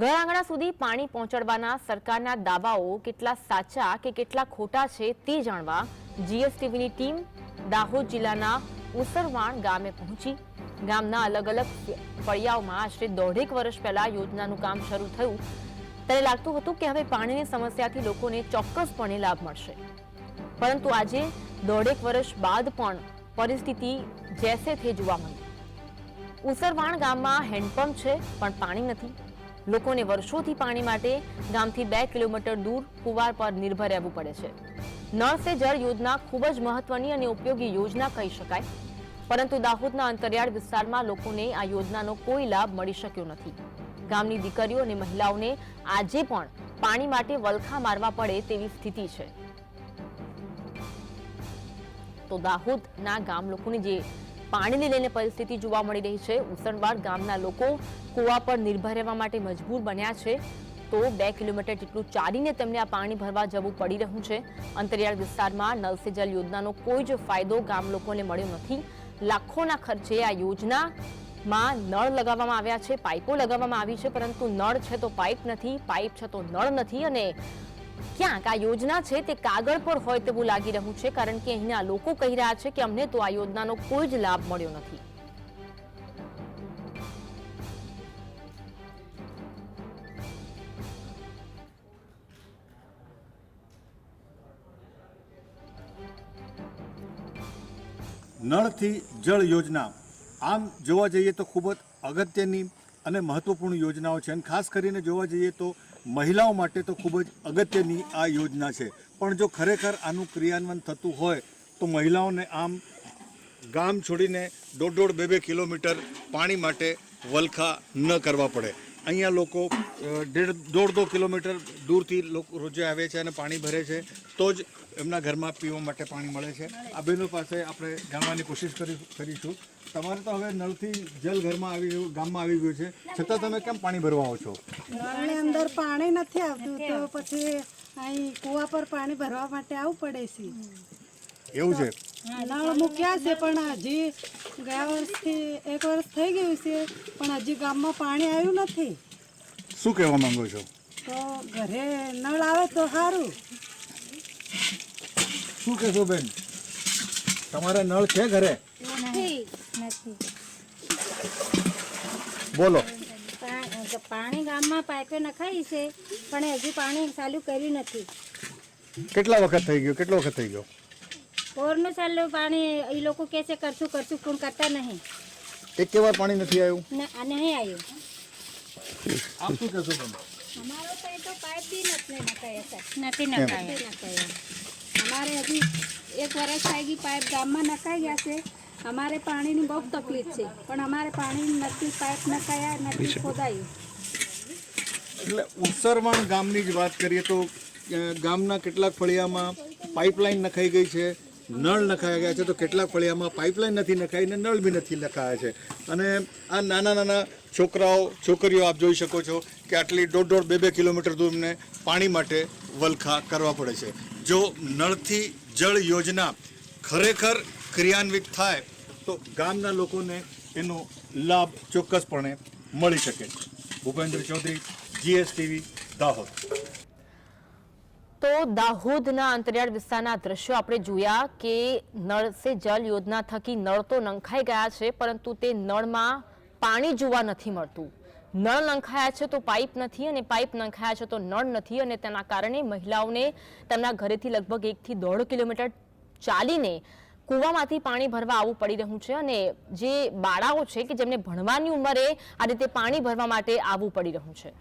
ઘર આંગણા સુધી પાણી પહોંચાડવાના સરકારના દાવાઓ કેટલા સાચા કે કેટલા ખોટા છે તે જાણવા જીએસટીવીની ટીમ દાહોદ જિલ્લાના ઉસરવાણ ગામે પહોંચી. ગામના અલગ અલગ ફળિયાઓમાં આશરે દોઢેક વર્ષ પહેલા યોજનાનું કામ શરૂ થયું. ત્યારે લાગતું હતું કે હવે પાણીની સમસ્યાથી લોકોને ચોક્કસપણે લાભ મળશે. પરંતુ આજે દોઢેક વર્ષ બાદ પણ પરિસ્થિતિ જેસે થે જોવા મળી. ઉસરવાણ ગામમાં હેન્ડપંપ છે, પણ પાણી નથી. લોકોને વર્ષોથી પાણી માટે ગામથી બે કિલોમીટર દૂર કુવાર પર નિર્ભર રહેવું પડે છે. નળ સે જળ યોજના ખૂબ જ મહત્વની અને ઉપયોગી યોજના કહી શકાય. પરંતુ દાહોદના અંતરિયાળ વિસ્તારમાં લોકોને આ યોજનાનો કોઈ લાભ મળી શક્યો નથી. ગામની દીકરીઓ અને મહિલાઓને આજે પણ પાણી માટે વલખા મારવા પડે તેવી સ્થિતિ છે. તો દાહોદના ગામ લોકોની જે પાણીને લઈને પરિસ્થિતિ જોવા મળી રહી છે. ઉસણવાડ ગામના લોકો કુવા પર નિર્ભર રહેવા માટે મજબૂર બન્યા છે. તો બે કિલોમીટર જેટલું ચાલીને તેમને આ પાણી ભરવા જવું પડી રહ્યું છે. અંતરિયાળ વિસ્તારમાં નલ સે જલ યોજનાનો કોઈ જ ફાયદો ગામ લોકોને મળ્યો નથી. લાખોના ખર્ચે આ યોજનામાં નળ લગાવવામાં આવ્યા છે. પાઇપો લગાવવામાં આવી છે, પરંતુ નળ છે તો પાઇપ નથી, પાઇપ છે તો નળ નથી અને ક્યાંક આ યોજના છે તે કાગળ પર હોય તેવું લાગી રહ્યું છે, કારણ કે અહીંના લોકો કહી રહ્યા છે કે અમને તો આ યોજનાનો કોઈ જ લાભ મળ્યો નથી. નળથી જળ યોજના. આમ જોવા જઈએ તો ખૂબ જ અગત્યની અને મહત્વપૂર્ણ યોજનાઓ છે. અને ખાસ કરીને જોવા જઈએ તો મહિલાઓ માટે તો ખૂબ જ અગત્યની આ યોજના છે. પણ જો ખરેખર આનું ક્રિયાન્વયન થતું હોય, તો મહિલાઓને આમ ગામ છોડીને દોઢ દોઢ બે બે કિલોમીટર પાણી માટે વલખા ન કરવા પડે. અહીંયા લોકો દેઢ, દોઢ દો કિલોમીટર દૂરથી લોકો રોજે આવે છે અને પાણી ભરે છે. તો જ એમના ઘરમાં પીવા માટે પાણી મળે છે. આ બહેનો પાસે આપણે જાણવાની કોશિશ કરી, કરીશું. તમારે તો હવે નળથી જલ ઘરમાં આવી ગયું, ગામમાં આવી ગયું છે. છતાં તમે કેમ પાણી ભરવા આવો છો? અંદર પાણી નથી આવતું, તો પછી અહીં કુવા પર પાણી ભરવા માટે આવવું પડે છે. એવું છે? નળ મૂક્યા છે પણ હજી ગયા વર્ષથી એક વર્ષ થઈ ગયું છે પણ હજી ગામમાં પાણી આવ્યું નથી. શું કહેવા માંગો છો? તો ઘરે નળ આવે તો સારું. શું કહેશો બેન? તમારે નળ છે ઘરે? નથી નથી. બોલો. પાણી ગામમાં પાઇપે નખાઈ છે પણ હજી પાણી ચાલુ કર્યું નથી. કેટલા વખત થઈ ગયો? કેટલો વખત થઈ ગયો? બોરનું ચાલુ પાણી એ લોકો કહે છે કરશું કરશું પણ કરતા નહીં. એક કે વાર પાણી નથી આવ્યું? ના નહીં આવ્યું. આપ શું કહેશો તમે? અમારો તો પાઇપ બી નથી નખાયા. નથી એમ. અમારે હજી એક વર્ષ થઈ ગઈ પાઇપ ગામમાં નખાઈ ગયા છે. અમારે પાણીની બહુ તકલીફ છે પણ અમારે પાણી નથી પાઇપ નખાયા નથી ખોદાયું. એટલે ઉસરવાણ ગામની જ વાત કરીએ તો ગામના કેટલાક ફળિયામાં પાઇપલાઇન નખાઈ ગઈ છે. નળ નખાયા ગયા છે તો કેટલાક ફળિયામાં પાઇપલાઇન નથી નખાઈ ને નળ બી નથી નખાયા છે. અને આ નાના નાના છોકરાઓ, છોકરીઓ આપ જોઈ શકો છો કે આટલી દોઢ દોઢ બે બે કિલોમીટર દૂર એમને પાણી માટે વલખા કરવા પડે છે. જો નળથી જળ યોજના ખરેખર ક્રિયાન્વિત થાય તો ગામના લોકોને એનો લાભ ચોક્કસપણે મળી શકે ભૂપેન્દ્ર ચૌધરી જીએસટીવી દાહોદ. તો દાહોદના અંતરિયાળ વિસ્તારના દ્રશ્યો આપણે જોયા કે નળ સે જલ યોજના થકી નળ તો નંખાઈ ગયા છે, પરંતુ તે નળમાં પાણી જોવા નથી મળતું. નળ નંખાયા છે તો પાઇપ નથી અને પાઇપ નંખાયા છે તો નળ નથી અને તેના કારણે મહિલાઓને તેમના ઘરેથી લગભગ એકથી દોઢ કિલોમીટર ચાલીને કૂવામાંથી પાણી ભરવા આવવું પડી રહ્યું છે અને જે બાળાઓ છે કે જેમને ભણવાની ઉંમરે આ રીતે પાણી ભરવા માટે આવવું પડી રહ્યું છે.